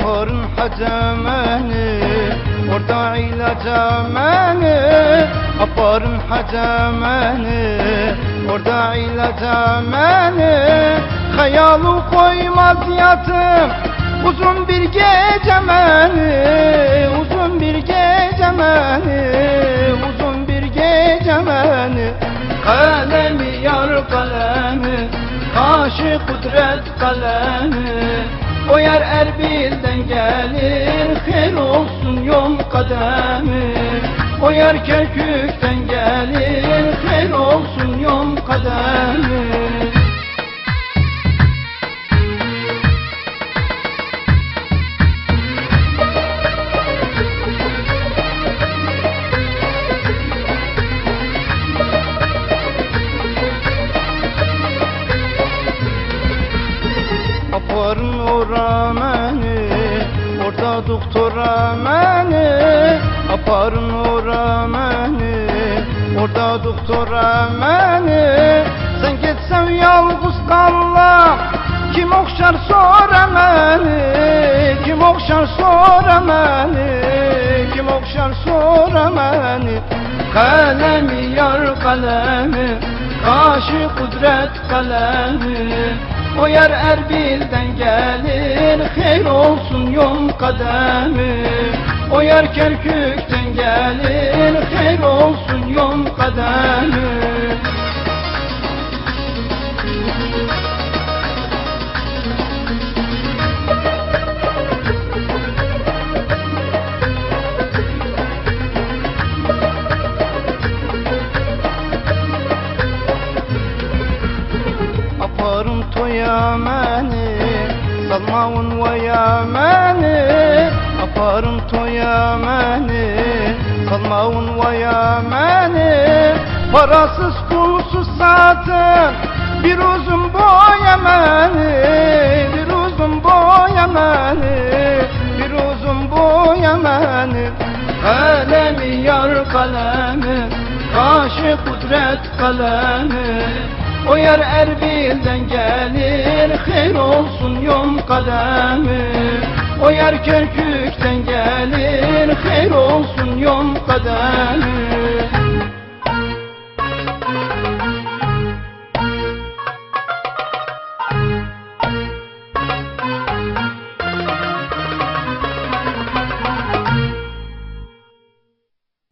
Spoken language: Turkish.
Aparın hacemeni Orada ilacameni Aparın hacemeni Orada ilacameni Hayalı koymaz yatım Uzun bir gece meni Uzun bir gece meni Uzun bir gece meni Kalemi yar kalemi Kaşı kudret kalemi O yer Erbil'den gelir Her olsun yol kademi. O yer Kerkük'ten gelir Her olsun yol kademi. Aparın ora məni Orada doktora məni Aparın ora məni Orada doktora məni Sen getsən yalqız qallam Kim oxşar sonra məni Kim oxşar sonra məni Kim oxşar sonra məni Kalemi yar kalemi Kaşı kudret kalemi o yer Erbil'den Hayır yol kademi. O yer Kerkük'ten gelir Hayır olsun yol kademi. Aparın toya məni Salmağın vaya məni Aparın toya məni Salmağın vaya Parasız pulsuz satın Bir uzun boya Bir uzun boya Bir uzun boya məni Kalemi yar kalemi. Kaşı kudret kalemi. O yer Erbil'den gelir Hayır olsun yol kademi. O yer Kerkük'ten gelir Hayır olsun yol kademi